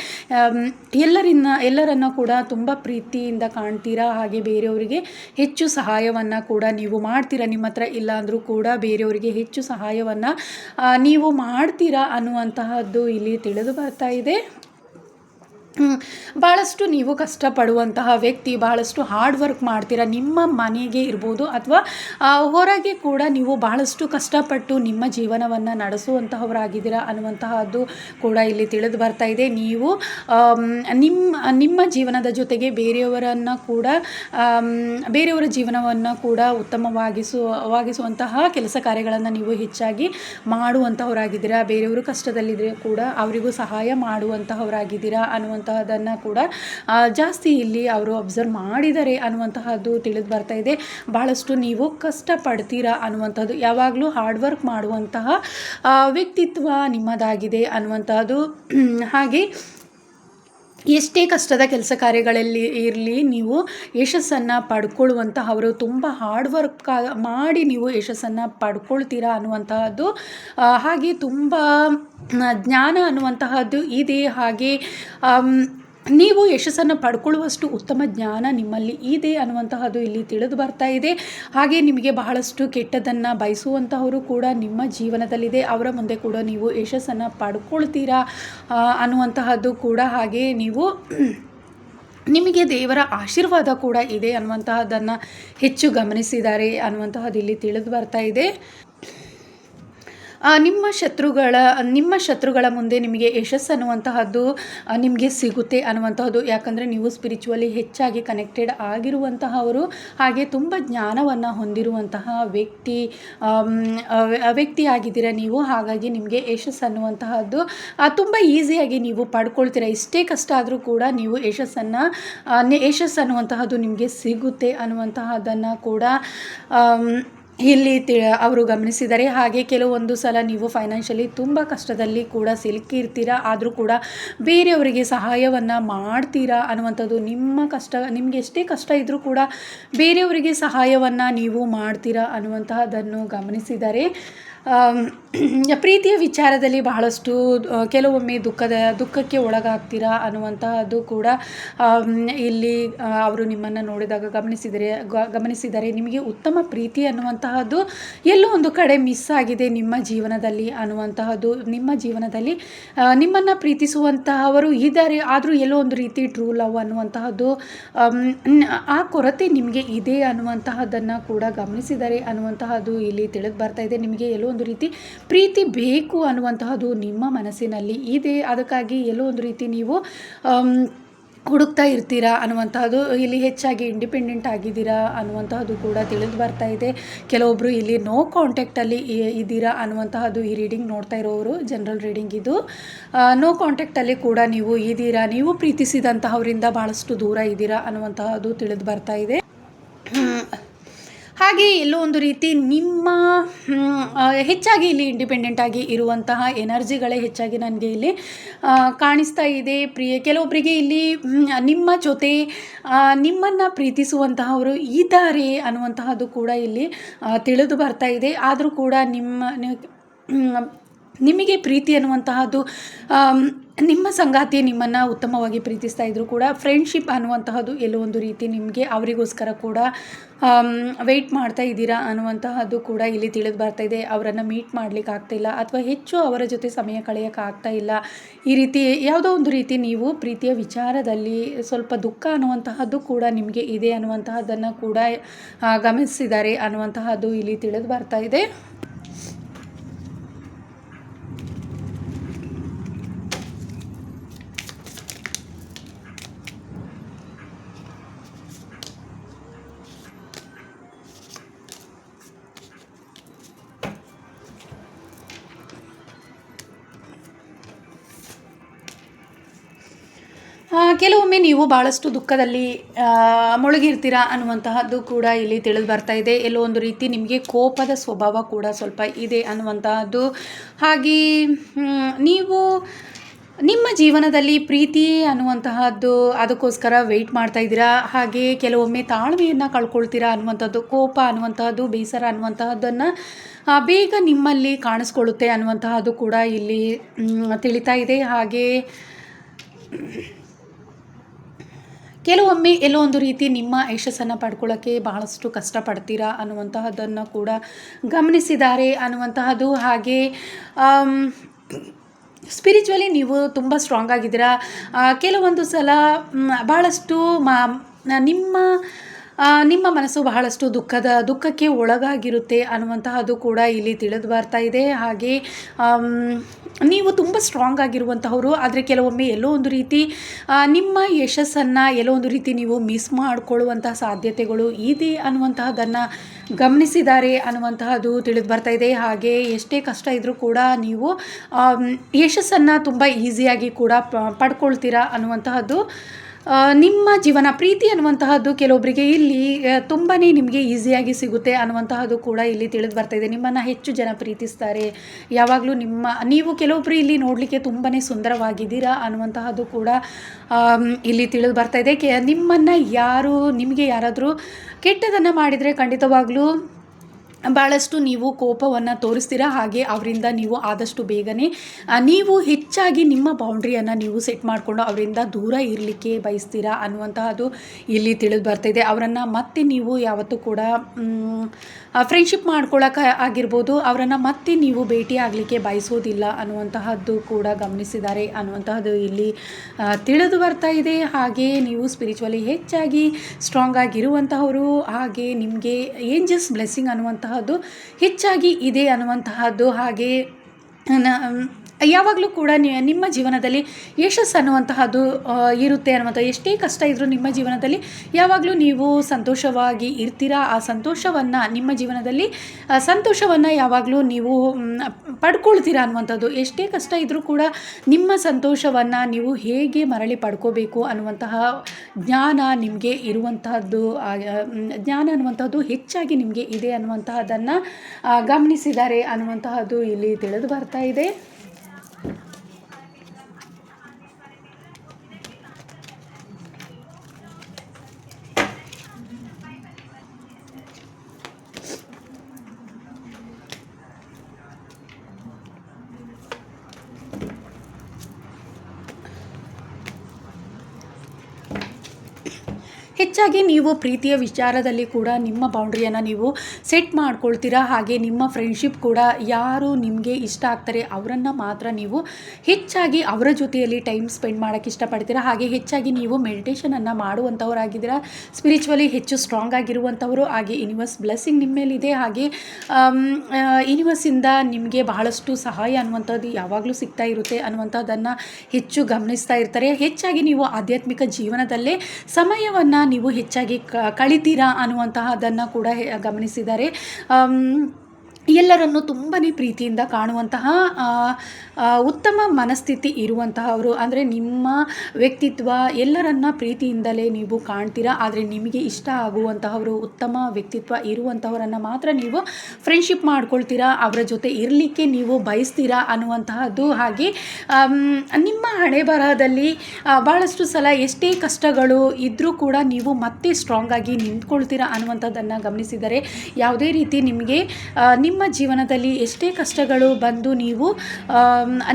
Speaker 1: ಎಲ್ಲರಿಂದ, ಎಲ್ಲರಿನ್ನ ಕೂಡ ತುಂಬ ಪ್ರೀತಿಯಿಂದ ಕಾಣ್ತೀರಾ? ಹಾಗೆ ಬೇರೆಯವರಿಗೆ ಹೆಚ್ಚು ಸಹಾಯವನ್ನು ಕೂಡ ನೀವು ಮಾಡ್ತೀರಾ ನಿಮ್ಮ ಹತ್ರ ಇಲ್ಲ ಅಂದರೂ ಕೂಡ ಬೇರೆಯವರಿಗೆ ಹೆಚ್ಚು ಸಹಾಯವನ್ನು ನೀವು ಮಾಡ್ತೀರಾ ಅನ್ನುವಂತಹದ್ದು ಇಲ್ಲಿ ತಿಳಿದು ಬರ್ತಾ ಇದೆ. ಭಾಳಷ್ಟು ನೀವು ಕಷ್ಟಪಡುವಂತಹ ವ್ಯಕ್ತಿ ಭಾಳಷ್ಟು ಹಾರ್ಡ್ ವರ್ಕ್ ಮಾಡ್ತೀರಾ, ನಿಮ್ಮ ಮನೆಗೆ ಇರ್ಬೋದು ಅಥವಾ ಹೊರಗೆ ಕೂಡ ನೀವು ಬಹಳಷ್ಟು ಕಷ್ಟಪಟ್ಟು ನಿಮ್ಮ ಜೀವನವನ್ನು ನಡೆಸುವಂತಹವರಾಗಿದ್ದೀರಾ ಅನ್ನುವಂತಹದ್ದು ಕೂಡ ಇಲ್ಲಿ ತಿಳಿದು ಬರ್ತಾ ಇದೆ. ನೀವು ನಿಮ್ಮ ನಿಮ್ಮ ಜೀವನದ ಜೊತೆಗೆ ಬೇರೆಯವರನ್ನು ಕೂಡ ಬೇರೆಯವರ ಜೀವನವನ್ನು ಕೂಡ ಉತ್ತಮವಾಗಿಸುವಾಗಿಸುವಂತಹ ಕೆಲಸ ಕಾರ್ಯಗಳನ್ನು ನೀವು ಹೆಚ್ಚಾಗಿ ಮಾಡುವಂಥವರಾಗಿದ್ದೀರಾ ಬೇರೆಯವರು ಕಷ್ಟದಲ್ಲಿದ್ದರೆ ಕೂಡ ಅವರಿಗೂ ಸಹಾಯ ಮಾಡುವಂತಹವರಾಗಿದ್ದೀರಾ ಅನ್ನುವಂತಹದ್ದನ್ನು ಕೂಡ ಜಾಸ್ತಿ ಇಲ್ಲಿ ಅವರು ಅಬ್ಸರ್ವ್ ಮಾಡಿದ್ದಾರೆ ಅನ್ನುವಂತಹದ್ದು ತಿಳಿದು ಬರ್ತಾ ಇದೆ. ಭಾಳಷ್ಟು ನೀವು ಕಷ್ಟಪಡ್ತೀರಾ ಅನ್ನುವಂಥದ್ದು ಯಾವಾಗಲೂ ಹಾರ್ಡ್ ವರ್ಕ್ ಮಾಡುವಂತಹ ವ್ಯಕ್ತಿತ್ವ ನಿಮ್ಮದಾಗಿದೆ ಅನ್ನುವಂತಹದ್ದು. ಹಾಗೆ ಎಷ್ಟೇ ಕಷ್ಟದ ಕೆಲಸ ಕಾರ್ಯಗಳಲ್ಲಿ ಇರಲಿ, ನೀವು ಯಶಸ್ಸನ್ನು ಪಡ್ಕೊಳ್ಳುವಂತಹವರು ತುಂಬ ಹಾರ್ಡ್ ವರ್ಕ್ ಮಾಡಿ ನೀವು ಯಶಸ್ಸನ್ನು ಪಡ್ಕೊಳ್ತೀರಾ ಅನ್ನುವಂತಹದ್ದು ಹಾಗೆ ತುಂಬ ಜ್ಞಾನ ಅನ್ನುವಂತಹದ್ದು ಇದೆ. ಹಾಗೆ ನೀವು ಯಶಸ್ಸನ್ನು ಪಡ್ಕೊಳ್ಳುವಷ್ಟು ಉತ್ತಮ ಜ್ಞಾನ ನಿಮ್ಮಲ್ಲಿ ಇದೆ ಅನ್ನುವಂತಹದ್ದು ಇಲ್ಲಿ ತಿಳಿದು ಬರ್ತಾ ಇದೆ. ಹಾಗೆ ನಿಮಗೆ ಬಹಳಷ್ಟು ಕೆಟ್ಟದನ್ನು ಬಯಸುವಂತಹವರು ಕೂಡ ನಿಮ್ಮ ಜೀವನದಲ್ಲಿದೆ. ಅವರ ಮುಂದೆ ಕೂಡ ನೀವು ಯಶಸ್ಸನ್ನು ಪಡ್ಕೊಳ್ತೀರಾ ಅನ್ನುವಂತಹದ್ದು ಕೂಡ ಹಾಗೆ ನೀವು ನಿಮಗೆ ದೇವರ ಆಶೀರ್ವಾದ ಕೂಡ ಇದೆ ಅನ್ನುವಂತಹದ್ದನ್ನು ಹೆಚ್ಚು ಗಮನಿಸಿದ್ದಾರೆ ಅನ್ನುವಂತಹದ್ದು ಇಲ್ಲಿ ತಿಳಿದು ಬರ್ತಾ ಇದೆ. ನಿಮ್ಮ ಶತ್ರುಗಳ ನಿಮ್ಮ ಶತ್ರುಗಳ ಮುಂದೆ ನಿಮಗೆ ಯಶಸ್ಸು ಅನ್ನುವಂತಹದ್ದು ನಿಮಗೆ ಸಿಗುತ್ತೆ ಅನ್ನುವಂತಹದ್ದು. ಯಾಕಂದರೆ ನೀವು ಸ್ಪಿರಿಚುವಲಿ ಹೆಚ್ಚಾಗಿ ಕನೆಕ್ಟೆಡ್ ಆಗಿರುವಂತಹವರು ಹಾಗೆ ತುಂಬ ಜ್ಞಾನವನ್ನು ಹೊಂದಿರುವಂತಹ ವ್ಯಕ್ತಿ ಆಮ್, ಆ, ವ್ಯಕ್ತಿ ಆಗಿದ್ದೀರಾ ನೀವು ಹಾಗಾಗಿ ನಿಮಗೆ ಯಶಸ್ಸು ಅನ್ನುವಂತಹದ್ದು ತುಂಬ ಈಸಿಯಾಗಿ ನೀವು ಪಡ್ಕೊಳ್ತೀರ. ಇಷ್ಟೇ ಕಷ್ಟ ಆದರೂ ಕೂಡ ನೀವು ಯಶಸ್ಸನ್ನು ಯಶಸ್ಸು ಅನ್ನುವಂತಹದ್ದು ನಿಮಗೆ ಸಿಗುತ್ತೆ ಅನ್ನುವಂತಹದ್ದನ್ನು ಕೂಡ ಇಲ್ಲಿ ತಿ ಅವರು ಗಮನಿಸಿದ್ದಾರೆ ಹಾಗೆ ಕೆಲವೊಂದು ಸಲ ನೀವು ಫೈನಾನ್ಷಿಯಲಿ ತುಂಬ ಕಷ್ಟದಲ್ಲಿ ಕೂಡ ಸಿಲುಕಿರ್ತೀರಾ ಆದರೂ ಕೂಡ ಬೇರೆಯವರಿಗೆ ಸಹಾಯವನ್ನು ಮಾಡ್ತೀರಾ ಅನ್ನುವಂಥದ್ದು ನಿಮ್ಮ ಕಷ್ಟ ನಿಮಗೆ ಎಷ್ಟೇ ಕಷ್ಟ ಇದ್ದರೂ ಕೂಡ ಬೇರೆಯವರಿಗೆ ಸಹಾಯವನ್ನು ನೀವು ಮಾಡ್ತೀರಾ ಅನ್ನುವಂತಹದನ್ನು ಗಮನಿಸಿದ್ದಾರೆ ಆಮ್, ಪ್ರೀತಿಯ ವಿಚಾರದಲ್ಲಿ ಬಹಳಷ್ಟು ಕೆಲವೊಮ್ಮೆ ದುಃಖದ, ದುಃಖಕ್ಕೆ ಒಳಗಾಗ್ತೀರಾ ಅನ್ನುವಂತಹದ್ದು ಕೂಡ ಇಲ್ಲಿ ಅವರು ನಿಮ್ಮನ್ನು ನೋಡಿದಾಗ ಗಮನಿಸಿದರೆ ಗಮನಿಸಿದರೆ ನಿಮಗೆ ಉತ್ತಮ ಪ್ರೀತಿ ಅನ್ನುವಂತಹದ್ದು ಎಲ್ಲೋ ಒಂದು ಕಡೆ ಮಿಸ್ ಆಗಿದೆ ನಿಮ್ಮ ಜೀವನದಲ್ಲಿ ಅನ್ನುವಂತಹದ್ದು. ನಿಮ್ಮ ಜೀವನದಲ್ಲಿ ನಿಮ್ಮನ್ನು ಪ್ರೀತಿಸುವಂತಹವರು ಇದ್ದಾರೆ, ಆದರೂ ಎಲ್ಲೋ ಒಂದು ರೀತಿ ಟ್ರೂ ಲವ್ ಅನ್ನುವಂತಹದ್ದು ಆ ಕೊರತೆ ನಿಮಗೆ ಇದೆ ಅನ್ನುವಂತಹದ್ದನ್ನು ಕೂಡ ಗಮನಿಸಿದರೆ ಅನ್ನುವಂತಹದ್ದು ಇಲ್ಲಿ ತಿಳಿದು ಬರ್ತಾ ಇದೆ. ನಿಮಗೆ ಎಲ್ಲೋ ಒಂದು ರೀತಿ ಪ್ರೀತಿ ಬೇಕು ಅನ್ನುವಂತಹದ್ದು ನಿಮ್ಮ ಮನಸ್ಸಿನಲ್ಲಿ ಇದೆ. ಅದಕ್ಕಾಗಿ ಎಲ್ಲೋ ಒಂದು ರೀತಿ ನೀವು ಹುಡುಕ್ತಾ ಇರ್ತೀರಾ ಅನ್ನುವಂತಹದ್ದು, ಇಲ್ಲಿ ಹೆಚ್ಚಾಗಿ ಇಂಡಿಪೆಂಡೆಂಟ್ ಆಗಿದ್ದೀರಾ ಅನ್ನುವಂತಹದ್ದು ಕೂಡ ತಿಳಿದು ಬರ್ತಾ ಇದೆ. ಕೆಲವೊಬ್ಬರು ಇಲ್ಲಿ ನೋ ಕಾಂಟ್ಯಾಕ್ಟಲ್ಲಿ ಇದ್ದೀರಾ ಅನ್ನುವಂತಹದ್ದು ಈ ರೀಡಿಂಗ್ ನೋಡ್ತಾ ಇರೋರು ಜನರಲ್ ರೀಡಿಂಗ್ ಇದು. ನೋ ಕಾಂಟ್ಯಾಕ್ಟಲ್ಲಿ ಕೂಡ ನೀವು ಇದ್ದೀರಾ, ನೀವು ಪ್ರೀತಿಸಿದಂತಹವರಿಂದ ಭಾಳಷ್ಟು ದೂರ ಇದ್ದೀರಾ ಅನ್ನುವಂತಹದ್ದು ತಿಳಿದು ಬರ್ತಾ ಇದೆ. ಹಾಗೆ ಎಲ್ಲೋ ಒಂದು ರೀತಿ ನಿಮ್ಮ ಹೆಚ್ಚಾಗಿ ಇಲ್ಲಿ ಇಂಡಿಪೆಂಡೆಂಟ್ ಆಗಿ ಇರುವಂತಹ ಎನರ್ಜಿಗಳೇ ಹೆಚ್ಚಾಗಿ ನನಗೆ ಇಲ್ಲಿ ಕಾಣಿಸ್ತಾ ಇದೆ. ಪ್ರಿಯ ಕೆಲವೊಬ್ಬರಿಗೆ ಇಲ್ಲಿ ನಿಮ್ಮ ಜೊತೆ ನಿಮ್ಮನ್ನು ಪ್ರೀತಿಸುವಂತಹವರು ಇದ್ದಾರೆ ಅನ್ನುವಂತಹದ್ದು ಕೂಡ ಇಲ್ಲಿ ತಿಳಿದು ಬರ್ತಾ ಇದೆ. ಆದರೂ ಕೂಡ ನಿಮ್ಮ ನಿಮಗೆ ಪ್ರೀತಿ ಅನ್ನುವಂತಹದ್ದು ನಿಮ್ಮ ಸಂಗಾತಿ ನಿಮ್ಮನ್ನು ಉತ್ತಮವಾಗಿ ಪ್ರೀತಿಸ್ತಾ ಇದ್ದರೂ ಕೂಡ ಫ್ರೆಂಡ್ಶಿಪ್ ಅನ್ನುವಂತಹದ್ದು ಎಲ್ಲೋ ಒಂದು ರೀತಿ ನಿಮಗೆ ಅವರಿಗೋಸ್ಕರ ಕೂಡ ವೆಯ್ಟ್ ಮಾಡ್ತಾ ಇದ್ದೀರಾ ಅನ್ನುವಂತಹದ್ದು ಕೂಡ ಇಲ್ಲಿ ತಿಳಿದು ಬರ್ತಾ ಇದೆ. ಅವರನ್ನು ಮೀಟ್ ಮಾಡಲಿಕ್ಕೆ ಆಗ್ತಾಯಿಲ್ಲ ಅಥವಾ ಹೆಚ್ಚು ಅವರ ಜೊತೆ ಸಮಯ ಕಳೆಯೋಕ್ಕಾಗ್ತಾ ಇಲ್ಲ. ಈ ರೀತಿ ಯಾವುದೋ ಒಂದು ರೀತಿ ನೀವು ಪ್ರೀತಿಯ ವಿಚಾರದಲ್ಲಿ ಸ್ವಲ್ಪ ದುಃಖ ಅನ್ನುವಂತಹದ್ದು ಕೂಡ ನಿಮಗೆ ಇದೆ ಅನ್ನುವಂತಹದ್ದನ್ನು ಕೂಡ ಗಮನಿಸಿದ್ದಾರೆ ಅನ್ನುವಂತಹದ್ದು ಇಲ್ಲಿ ತಿಳಿದು ಬರ್ತಾ ಇದೆ. ಕೆಲವೊಮ್ಮೆ ನೀವು ಭಾಳಷ್ಟು ದುಃಖದಲ್ಲಿ ಮುಳುಗಿರ್ತೀರಾ ಅನ್ನುವಂತಹದ್ದು ಕೂಡ ಇಲ್ಲಿ ತಿಳಿದು ಬರ್ತಾ ಇದೆ. ಎಲ್ಲೋ ಒಂದು ರೀತಿ ನಿಮಗೆ ಕೋಪದ ಸ್ವಭಾವ ಕೂಡ ಸ್ವಲ್ಪ ಇದೆ ಅನ್ನುವಂತಹದ್ದು. ಹಾಗೆ ನೀವು ನಿಮ್ಮ ಜೀವನದಲ್ಲಿ ಪ್ರೀತಿ ಅನ್ನುವಂತಹದ್ದು ಅದಕ್ಕೋಸ್ಕರ ವೆಯ್ಟ್ ಮಾಡ್ತಾ ಇದ್ದೀರಾ? ಹಾಗೆ ಕೆಲವೊಮ್ಮೆ ತಾಳ್ಮೆಯನ್ನು ಕಳ್ಕೊಳ್ತೀರಾ ಅನ್ನುವಂಥದ್ದು ಕೋಪ ಅನ್ನುವಂತಹದ್ದು, ಬೇಸರ ಅನ್ನುವಂತಹದ್ದನ್ನು ಬೇಗ ನಿಮ್ಮಲ್ಲಿ ಕಾಣಿಸ್ಕೊಳ್ಳುತ್ತೆ ಅನ್ನುವಂತಹದ್ದು ಕೂಡ ಇಲ್ಲಿ ತಿಳಿತಾ ಇದೆ. ಹಾಗೆ ಕೆಲವೊಮ್ಮೆ ಎಲ್ಲೋ ಒಂದು ರೀತಿ ನಿಮ್ಮ ಯಶಸ್ಸನ್ನು ಪಡ್ಕೊಳ್ಳೋಕ್ಕೆ ಬಹಳಷ್ಟು ಕಷ್ಟಪಡ್ತೀರಾ ಅನ್ನುವಂತಹದ್ದನ್ನು ಕೂಡ ಗಮನಿಸಿದ್ದಾರೆ ಅನ್ನುವಂತಹದ್ದು ಹಾಗೆ ಸ್ಪಿರಿಚುವಲಿ ನೀವು ತುಂಬ ಸ್ಟ್ರಾಂಗ್ ಆಗಿದ್ದೀರಾ. ಕೆಲವೊಂದು ಸಲ ಭಾಳಷ್ಟು ಮಾ, ನಿಮ್ಮ ನಿಮ್ಮ ಮನಸ್ಸು ಬಹಳಷ್ಟು ದುಃಖದ, ದುಃಖಕ್ಕೆ ಒಳಗಾಗಿರುತ್ತೆ ಅನ್ನುವಂತಹದ್ದು ಕೂಡ ಇಲ್ಲಿ ತಿಳಿದು ಬರ್ತಾ ಇದೆ. ಹಾಗೆ ನೀವು ತುಂಬ ಸ್ಟ್ರಾಂಗ್ ಆಗಿರುವಂತಹವರು, ಆದರೆ ಕೆಲವೊಮ್ಮೆ ಎಲ್ಲೋ ಒಂದು ರೀತಿ ನಿಮ್ಮ ಯಶಸ್ಸನ್ನು ಎಲ್ಲೋ ಒಂದು ರೀತಿ ನೀವು ಮಿಸ್ ಮಾಡಿಕೊಳ್ಳುವಂತಹ ಸಾಧ್ಯತೆಗಳು ಇದೆ ಅನ್ನುವಂತಹದ್ದನ್ನು ಗಮನಿಸಿದ್ದಾರೆ ಅನ್ನುವಂತಹದ್ದು ತಿಳಿದು ಬರ್ತಾ ಇದೆ. ಹಾಗೆ, ಎಷ್ಟೇ ಕಷ್ಟ ಇದ್ದರೂ ಕೂಡ ನೀವು ಯಶಸ್ಸನ್ನು ತುಂಬ ಈಸಿಯಾಗಿ ಕೂಡ ಪಡ್ಕೊಳ್ತೀರಾ ಅನ್ನುವಂತಹದ್ದು ನಿಮ್ಮ ಜೀವನ ಪ್ರೀತಿ ಅನ್ನುವಂತಹದ್ದು ಕೆಲವೊಬ್ಬರಿಗೆ ಇಲ್ಲಿ ತುಂಬಾ ನಿಮಗೆ ಈಸಿಯಾಗಿ ಸಿಗುತ್ತೆ ಅನ್ನುವಂತಹದ್ದು ಕೂಡ ಇಲ್ಲಿ ತಿಳಿದು ಬರ್ತಾ ಇದೆ. ನಿಮ್ಮನ್ನು ಹೆಚ್ಚು ಜನ ಪ್ರೀತಿಸ್ತಾರೆ. ಯಾವಾಗಲೂ ನಿಮ್ಮ, ನೀವು ಕೆಲವೊಬ್ಬರು ಇಲ್ಲಿ ನೋಡಲಿಕ್ಕೆ ತುಂಬಾ ಸುಂದರವಾಗಿದ್ದೀರಾ ಅನ್ನುವಂತಹದ್ದು ಕೂಡ ಇಲ್ಲಿ ತಿಳಿದು ಬರ್ತಾ ಇದೆ. ಕೆ, ನಿಮ್ಮನ್ನು ಯಾರು, ನಿಮಗೆ ಯಾರಾದರೂ ಕೆಟ್ಟದನ್ನು ಮಾಡಿದರೆ ಖಂಡಿತವಾಗ್ಲೂ ಭಾಳಷ್ಟು ನೀವು ಕೋಪವನ್ನು ತೋರಿಸ್ತೀರ? ಹಾಗೆ ಅವರಿಂದ ನೀವು ಆದಷ್ಟು ಬೇಗನೆ ನೀವು ಹೆಚ್ಚಾಗಿ ನಿಮ್ಮ ಬೌಂಡ್ರಿಯನ್ನು ನೀವು ಸೆಟ್ ಮಾಡಿಕೊಂಡು ಅವರಿಂದ ದೂರ ಇರಲಿಕ್ಕೆ ಬಯಸ್ತೀರಾ ಅನ್ನುವಂತಹದ್ದು ಇಲ್ಲಿ ತಿಳಿದು ಬರ್ತಿದೆ. ಅವರನ್ನು ಮತ್ತೆ ನೀವು ಯಾವತ್ತೂ ಕೂಡ ಫ್ರೆಂಡ್ಶಿಪ್ ಮಾಡ್ಕೊಳ್ಳೋಕೆ ಆಗಿರ್ಬೋದು, ಅವರನ್ನು ಮತ್ತೆ ನೀವು ಭೇಟಿ ಆಗಲಿಕ್ಕೆ ಬಯಸೋದಿಲ್ಲ ಅನ್ನುವಂತಹದ್ದು ಕೂಡ ಗಮನಿಸಿದ್ದಾರೆ ಅನ್ನುವಂತಹದ್ದು ಇಲ್ಲಿ ತಿಳಿದು ಬರ್ತಾ ಇದೆ. ಹಾಗೆ ನೀವು ಸ್ಪಿರಿಚುವಲಿ ಹೆಚ್ಚಾಗಿ ಸ್ಟ್ರಾಂಗ್ ಆಗಿರುವಂತಹವರು, ಹಾಗೆ ನಿಮಗೆ ಏಂಜಸ್ ಬ್ಲೆಸ್ಸಿಂಗ್ ಅನ್ನುವಂತಹ ಅನ್ನುವಂತಹದ್ದು ಹೆಚ್ಚಾಗಿ ಇದೆ ಅನ್ನುವಂತಹದ್ದು ಹಾಗೆ ನ- ಯಾವಾಗಲೂ ಕೂಡ ನಿಮ್ಮ ಜೀವನದಲ್ಲಿ ಯಶಸ್ಸು ಅನ್ನುವಂತಹದ್ದು ಇರುತ್ತೆ ಅನ್ನುವಂಥ ಎಷ್ಟೇ ಕಷ್ಟ ಇದ್ದರೂ ನಿಮ್ಮ ಜೀವನದಲ್ಲಿ ಯಾವಾಗಲೂ ನೀವು ಸಂತೋಷವಾಗಿ ಇರ್ತೀರಾ? ಆ ಸಂತೋಷವನ್ನು, ನಿಮ್ಮ ಜೀವನದಲ್ಲಿ ಸಂತೋಷವನ್ನು ಯಾವಾಗಲೂ ನೀವು ಪಡ್ಕೊಳ್ತೀರಾ ಅನ್ನುವಂಥದ್ದು. ಎಷ್ಟೇ ಕಷ್ಟ ಇದ್ದರೂ ಕೂಡ ನಿಮ್ಮ ಸಂತೋಷವನ್ನು ನೀವು ಹೇಗೆ ಮರಳಿ ಪಡ್ಕೋಬೇಕು ಅನ್ನುವಂತಹ ಜ್ಞಾನ ನಿಮಗೆ ಇರುವಂತಹದ್ದು ಜ್ಞಾನ ಅನ್ನುವಂಥದ್ದು ಹೆಚ್ಚಾಗಿ ನಿಮಗೆ ಇದೆ ಅನ್ನುವಂತಹದ್ದನ್ನು ಗಮನಿಸಿದ್ದಾರೆ ಅನ್ನುವಂತಹದ್ದು ಇಲ್ಲಿ ತಿಳಿದು ಬರ್ತಾ ಇದೆ. ಹೆಚ್ಚಾಗಿ ನೀವು ಪ್ರೀತಿಯ ವಿಚಾರದಲ್ಲಿ ಕೂಡ ನಿಮ್ಮ ಬೌಂಡ್ರಿಯನ್ನು ನೀವು ಸೆಟ್ ಮಾಡ್ಕೊಳ್ತೀರಾ? ಹಾಗೆ ನಿಮ್ಮ ಫ್ರೆಂಡ್ಶಿಪ್ ಕೂಡ ಯಾರು ನಿಮಗೆ ಇಷ್ಟ ಆಗ್ತಾರೆ ಅವರನ್ನು ಮಾತ್ರ ನೀವು ಹೆಚ್ಚಾಗಿ ಅವರ ಜೊತೆಯಲ್ಲಿ ಟೈಮ್ ಸ್ಪೆಂಡ್ ಮಾಡೋಕ್ಕೆ ಇಷ್ಟಪಡ್ತೀರಾ? ಹಾಗೆ ಹೆಚ್ಚಾಗಿ ನೀವು ಮೆಡಿಟೇಷನನ್ನು ಮಾಡುವಂಥವರಾಗಿದ್ದೀರಾ ಸ್ಪಿರಿಚುವಲಿ ಹೆಚ್ಚು ಸ್ಟ್ರಾಂಗ್ ಆಗಿರುವಂಥವರು ಹಾಗೆ ಯೂನಿವರ್ಸ್ ಬ್ಲೆಸ್ಸಿಂಗ್ ನಿಮ್ಮ ಮೇಲಿದೆ? ಹಾಗೆ ಯೂನಿವರ್ಸಿಂದ ನಿಮಗೆ ಬಹಳಷ್ಟು ಸಹಾಯ ಅನ್ನುವಂಥದ್ದು ಯಾವಾಗಲೂ ಸಿಗ್ತಾ ಇರುತ್ತೆ ಅನ್ನುವಂಥದ್ದನ್ನು ಹೆಚ್ಚು ಗಮನಿಸ್ತಾ ಇರ್ತಾರೆ. ಹೆಚ್ಚಾಗಿ ನೀವು ಆಧ್ಯಾತ್ಮಿಕ ಜೀವನದಲ್ಲೇ ಸಮಯವನ್ನು ನೀವು ಹೆಚ್ಚಾಗಿ ಕಳಿತೀರಾ ಅನ್ನುವಂತಹದ್ದನ್ನು ಕೂಡ ಗಮನಿಸಿದ್ದಾರೆ. ಎಲ್ಲರನ್ನು ತುಂಬಾ ಪ್ರೀತಿಯಿಂದ ಕಾಣುವಂತಹ ಉತ್ತಮ ಮನಸ್ಥಿತಿ ಇರುವಂತಹವರು ಅಂದರೆ ನಿಮ್ಮ ವ್ಯಕ್ತಿತ್ವ ಎಲ್ಲರನ್ನ ಪ್ರೀತಿಯಿಂದಲೇ ನೀವು ಕಾಣ್ತೀರಾ? ಆದರೆ ನಿಮಗೆ ಇಷ್ಟ ಆಗುವಂತಹವರು, ಉತ್ತಮ ವ್ಯಕ್ತಿತ್ವ ಇರುವಂಥವರನ್ನು ಮಾತ್ರ ನೀವು ಫ್ರೆಂಡ್ಶಿಪ್ ಮಾಡ್ಕೊಳ್ತೀರಾ? ಅವರ ಜೊತೆ ಇರಲಿಕ್ಕೆ ನೀವು ಬಯಸ್ತೀರಾ? ಅನ್ನುವಂತಹದ್ದು ಹಾಗೆ ನಿಮ್ಮ ಹಣೆ ಬರಹದಲ್ಲಿ ಭಾಳಷ್ಟು ಸಲ ಎಷ್ಟೇ ಕಷ್ಟಗಳು ಇದ್ದರೂ ಕೂಡ ನೀವು ಮತ್ತೆ ಸ್ಟ್ರಾಂಗ್ ಆಗಿ ನಿಂತ್ಕೊಳ್ತೀರಾ ಅನ್ನುವಂಥದ್ದನ್ನು ಗಮನಿಸಿದರೆ, ಯಾವುದೇ ರೀತಿ ನಿಮಗೆ ನಿಮ್ಮ ಜೀವನದಲ್ಲಿ ಎಷ್ಟೇ ಕಷ್ಟಗಳು ಬಂದು ನೀವು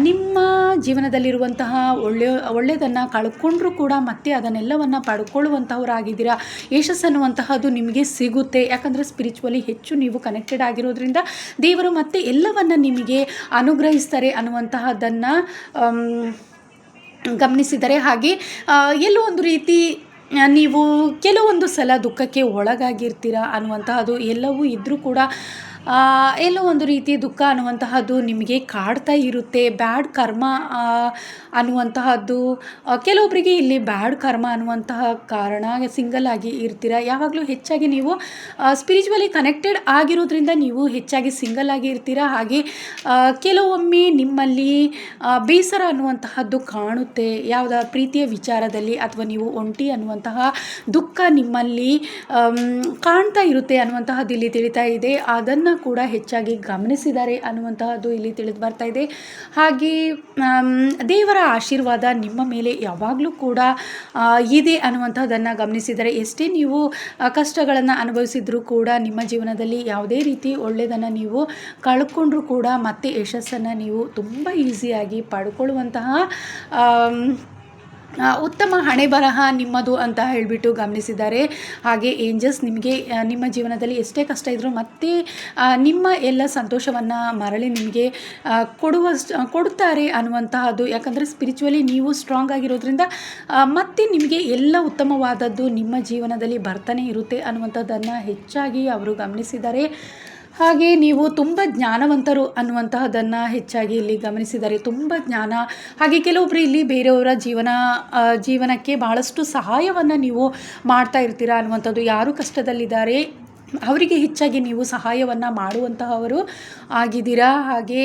Speaker 1: ನಿಮ್ಮ ಜೀವನದಲ್ಲಿರುವಂತಹ ಒಳ್ಳೆಯ ಒಳ್ಳೆಯದನ್ನು ಕಳ್ಕೊಂಡ್ರೂ ಕೂಡ ಮತ್ತೆ ಅದನ್ನೆಲ್ಲವನ್ನು ಪಡ್ಕೊಳ್ಳುವಂಥವರಾಗಿದ್ದೀರಾ ಯಶಸ್ಸು ಅನ್ನುವಂತಹದ್ದು ನಿಮಗೆ ಸಿಗುತ್ತೆ. ಯಾಕಂದರೆ ಸ್ಪಿರಿಚುವಲಿ ಹೆಚ್ಚು ನೀವು ಕನೆಕ್ಟೆಡ್ ಆಗಿರೋದ್ರಿಂದ ದೇವರು ಮತ್ತೆ ಎಲ್ಲವನ್ನು ನಿಮಗೆ ಅನುಗ್ರಹಿಸ್ತಾರೆ ಅನ್ನುವಂತಹದ್ದನ್ನು ಗಮನಿಸಿದರೆ ಹಾಗೆ ಎಲ್ಲೋ ಒಂದು ರೀತಿ ನೀವು ಕೆಲವೊಂದು ಸಲ ದುಃಖಕ್ಕೆ ಒಳಗಾಗಿರ್ತೀರ ಅನ್ನುವಂತಹದ್ದು ಎಲ್ಲವೂ ಇದ್ದರೂ ಕೂಡ ಎಲ್ಲೋ ಒಂದು ರೀತಿಯ ದುಃಖ ಅನ್ನುವಂತಹದ್ದು ನಿಮಗೆ ಕಾಡ್ತಾ ಇರುತ್ತೆ. ಬ್ಯಾಡ್ ಕರ್ಮ ಅನ್ನುವಂತಹದ್ದು ಕೆಲವೊಬ್ಬರಿಗೆ ಇಲ್ಲಿ ಬ್ಯಾಡ್ ಕರ್ಮ ಅನ್ನುವಂತಹ ಕಾರಣ, ಸಿಂಗಲ್ ಆಗಿ ಇರ್ತೀರ? ಯಾವಾಗಲೂ ಹೆಚ್ಚಾಗಿ ನೀವು ಸ್ಪಿರಿಚುವಲಿ ಕನೆಕ್ಟೆಡ್ ಆಗಿರೋದ್ರಿಂದ ನೀವು ಹೆಚ್ಚಾಗಿ ಸಿಂಗಲ್ ಆಗಿ ಇರ್ತೀರ? ಹಾಗೆ ಕೆಲವೊಮ್ಮೆ ನಿಮ್ಮಲ್ಲಿ ಬೇಸರ ಅನ್ನುವಂತಹದ್ದು ಕಾಣುತ್ತೆ. ಯಾವುದ, ಪ್ರೀತಿಯ ವಿಚಾರದಲ್ಲಿ ಅಥವಾ ನೀವು ಒಂಟಿ ಅನ್ನುವಂತಹ ದುಃಖ ನಿಮ್ಮಲ್ಲಿ ಕಾಣ್ತಾ ಇರುತ್ತೆ ಅನ್ನುವಂತಹದ್ದು ಇಲ್ಲಿ ತಿಳಿತಾ ಇದೆ. ಅದನ್ನು ಕೂಡ ಹೆಚ್ಚಾಗಿ ಗಮನಿಸಿದ್ದಾರೆ ಅನ್ನುವಂತಹದ್ದು ಇಲ್ಲಿ ತಿಳಿದು ಬರ್ತಾ ಇದೆ. ಹಾಗೆ ದೇವರ ಆಶೀರ್ವಾದ ನಿಮ್ಮ ಮೇಲೆ ಯಾವಾಗಲೂ ಕೂಡ ಇದೆ ಅನ್ನುವಂಥದ್ದನ್ನು ಗಮನಿಸಿದರೆ ಎಷ್ಟೇ ನೀವು ಕಷ್ಟಗಳನ್ನು ಅನುಭವಿಸಿದರೂ ಕೂಡ ನಿಮ್ಮ ಜೀವನದಲ್ಲಿ ಯಾವುದೇ ರೀತಿ ಒಳ್ಳೆಯದನ್ನು ನೀವು ಕಳ್ಕೊಂಡ್ರೂ ಕೂಡ ಮತ್ತೆ ಯಶಸ್ಸನ್ನು ನೀವು ತುಂಬ ಈಸಿಯಾಗಿ ಪಡ್ಕೊಳ್ಳುವಂತಹ ಉತ್ತಮ ಹಣೆ ಬರಹ ನಿಮ್ಮದು ಅಂತ ಹೇಳಿಬಿಟ್ಟು ಗಮನಿಸಿದ್ದಾರೆ. ಹಾಗೆ ಏಂಜಸ್ ನಿಮಗೆ ನಿಮ್ಮ ಜೀವನದಲ್ಲಿ ಎಷ್ಟೇ ಕಷ್ಟ ಇದ್ದರೂ ಮತ್ತೆ ನಿಮ್ಮ ಎಲ್ಲ ಸಂತೋಷವನ್ನು ಮರಳಿ ನಿಮಗೆ ಕೊಡುವ ಕೊಡುತ್ತಾರೆ ಅನ್ನುವಂತಹದ್ದು. ಯಾಕಂದರೆ ಸ್ಪಿರಿಚುವಲಿ ನೀವು ಸ್ಟ್ರಾಂಗ್ ಆಗಿರೋದ್ರಿಂದ ಮತ್ತೆ ನಿಮಗೆ ಎಲ್ಲ ಉತ್ತಮವಾದದ್ದು ನಿಮ್ಮ ಜೀವನದಲ್ಲಿ ಬರ್ತಾನೆ ಇರುತ್ತೆ ಅನ್ನುವಂಥದ್ದನ್ನು ಹೆಚ್ಚಾಗಿ ಅವರು ಗಮನಿಸಿದ್ದಾರೆ. ಹಾಗೆ ನೀವು ತುಂಬ ಜ್ಞಾನವಂತರು ಅನ್ನುವಂತಹದ್ದನ್ನು ಹೆಚ್ಚಾಗಿ ಇಲ್ಲಿ ಗಮನಿಸಿದರೆ ತುಂಬ ಜ್ಞಾನ. ಹಾಗೆ ಕೆಲವೊಬ್ಬರು ಇಲ್ಲಿ ಬೇರೆಯವರ ಜೀವನ ಜೀವನಕ್ಕೆ ಭಾಳಷ್ಟು ಸಹಾಯವನ್ನು ನೀವು ಮಾಡ್ತಾ ಇರ್ತೀರಾ ಅನ್ನುವಂಥದ್ದು ಯಾರು ಕಷ್ಟದಲ್ಲಿದ್ದಾರೆ? ಅವರಿಗೆ ಹೆಚ್ಚಾಗಿ ನೀವು ಸಹಾಯವನ್ನು ಮಾಡುವಂತಹವರು ಆಗಿದ್ದೀರಾ? ಹಾಗೆ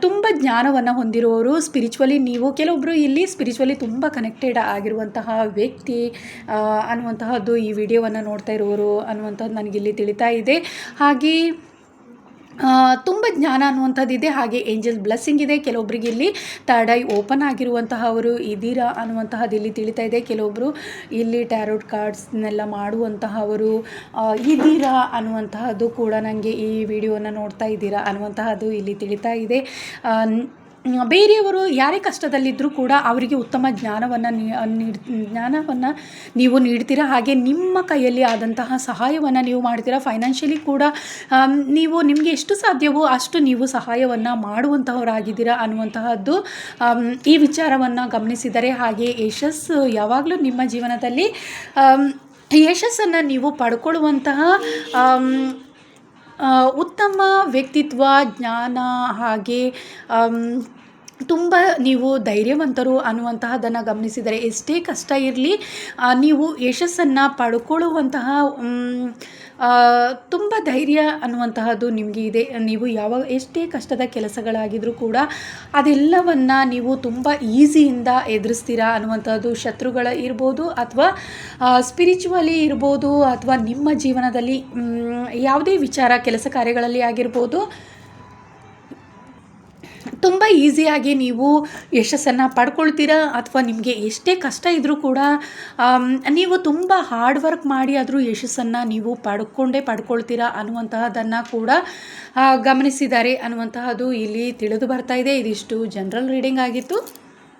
Speaker 1: ತುಂಬ ಜ್ಞಾನವನ್ನು ಹೊಂದಿರುವವರು ಸ್ಪಿರಿಚುವಲಿ ನೀವು ಕೆಲವೊಬ್ಬರು ಇಲ್ಲಿ ಸ್ಪಿರಿಚುವಲಿ ತುಂಬ ಕನೆಕ್ಟೆಡ್ ಆಗಿರುವಂತಹ ವ್ಯಕ್ತಿ ಅನ್ನುವಂತಹದ್ದು ಈ ವಿಡಿಯೋವನ್ನು ನೋಡ್ತಾ ಇರುವವರು ಅನ್ನುವಂಥದ್ದು ನನಗಿಲ್ಲಿ ತಿಳಿತಾ ಇದೆ. ಹಾಗೆ ತುಂಬ ಜ್ಞಾನ ಅನ್ನುವಂಥದ್ದಿದೆ ಹಾಗೆ ಏಂಜಲ್ ಬ್ಲೆಸ್ಸಿಂಗ್ ಇದೆ. ಕೆಲವೊಬ್ಬರಿಗೆ ಇಲ್ಲಿ ಥರ್ಡ್ ಐ ಓಪನ್ ಆಗಿರುವಂತಹವರು ಇದ್ದೀರಾ ಅನ್ನುವಂತಹದ್ದು ಇಲ್ಲಿ ತಿಳಿತಾ ಇದೆ. ಕೆಲವೊಬ್ಬರು ಇಲ್ಲಿ ಟ್ಯಾರೋಟ್ ಕಾರ್ಡ್ಸ್ನೆಲ್ಲ ಮಾಡುವಂತಹವರು ಇದ್ದೀರಾ ಅನ್ನುವಂತಹದ್ದು ಕೂಡ ನನಗೆ ಈ ವಿಡಿಯೋನ ನೋಡ್ತಾ ಇದ್ದೀರಾ ಅನ್ನುವಂತಹದ್ದು ಇಲ್ಲಿ ತಿಳಿತಾ ಇದೆ. ಬೇರೆಯವರು ಯಾರೇ ಕಷ್ಟದಲ್ಲಿದ್ದರೂ ಕೂಡ ಅವರಿಗೆ ಉತ್ತಮ ಜ್ಞಾನವನ್ನು ನೀಡ್, ಜ್ಞಾನವನ್ನು ನೀವು ನೀಡ್ತೀರಾ? ಹಾಗೆ ನಿಮ್ಮ ಕೈಯಲ್ಲಿ ಆದಂತಹ ಸಹಾಯವನ್ನು ನೀವು ಮಾಡ್ತೀರಾ? ಫೈನಾನ್ಷಿಯಲಿ ಕೂಡ ನೀವು ನಿಮಗೆ ಎಷ್ಟು ಸಾಧ್ಯವೋ ಅಷ್ಟು ನೀವು ಸಹಾಯವನ್ನು ಮಾಡುವಂತಹವರಾಗಿದ್ದೀರಾ ಅನ್ನುವಂತಹದ್ದು ಈ ವಿಚಾರವನ್ನು ಗಮನಿಸಿದರೆ ಹಾಗೆ ಯಶಸ್ಸು ಯಾವಾಗಲೂ ನಿಮ್ಮ ಜೀವನದಲ್ಲಿ ಯಶಸ್ಸನ್ನು ನೀವು ಪಡ್ಕೊಳ್ಳುವಂತಹ ಉತ್ತಮ ವ್ಯಕ್ತಿತ್ವ, ಜ್ಞಾನ ಹಾಗೆ ತುಂಬ ನೀವು ಧೈರ್ಯವಂತರು ಅನ್ನುವಂತಹದನ್ನು ಗಮನಿಸಿದರೆ ಎಷ್ಟೇ ಕಷ್ಟ ಇರಲಿ ನೀವು ಯಶಸ್ಸನ್ನು ಪಡ್ಕೊಳ್ಳುವಂತಹ ತುಂಬ ಧೈರ್ಯ ಅನ್ನುವಂತಹದ್ದು ನಿಮಗೆ ಇದೆ. ನೀವು ಯಾವಾಗ ಎಷ್ಟೇ ಕಷ್ಟದ ಕೆಲಸಗಳಾಗಿದ್ರೂ ಕೂಡ ಅದೆಲ್ಲವನ್ನು ನೀವು ತುಂಬ ಈಸಿಯಿಂದ ಎದುರಿಸ್ತೀರಾ ಅನ್ನುವಂಥದ್ದು ಶತ್ರುಗಳ ಇರ್ಬೋದು ಅಥವಾ ಸ್ಪಿರಿಚುವಲಿ ಇರ್ಬೋದು ಅಥವಾ ನಿಮ್ಮ ಜೀವನದಲ್ಲಿ ಯಾವುದೇ ವಿಚಾರ, ಕೆಲಸ ಕಾರ್ಯಗಳಲ್ಲಿ ಆಗಿರ್ಬೋದು ತುಂಬ ಈಸಿಯಾಗಿ ನೀವು ಯಶಸ್ಸನ್ನು ಪಡ್ಕೊಳ್ತೀರಾ? ಅಥವಾ ನಿಮಗೆ ಎಷ್ಟೇ ಕಷ್ಟ ಇದ್ದರೂ ಕೂಡ ನೀವು ತುಂಬ ಹಾರ್ಡ್ ವರ್ಕ್ ಮಾಡಿ ಆದರೂ ಯಶಸ್ಸನ್ನು ನೀವು ಪಡ್ಕೊಂಡೇ ಪಡ್ಕೊಳ್ತೀರಾ ಅನ್ನುವಂತಹದನ್ನು ಕೂಡ ಗಮನಿಸಿದ್ದಾರೆ ಅನ್ನುವಂತಹದ್ದು ಇಲ್ಲಿ ತಿಳಿದು ಬರ್ತಾ ಇದೆ. ಇದಿಷ್ಟು ಜನರಲ್ ರೀಡಿಂಗ್ ಆಗಿತ್ತು.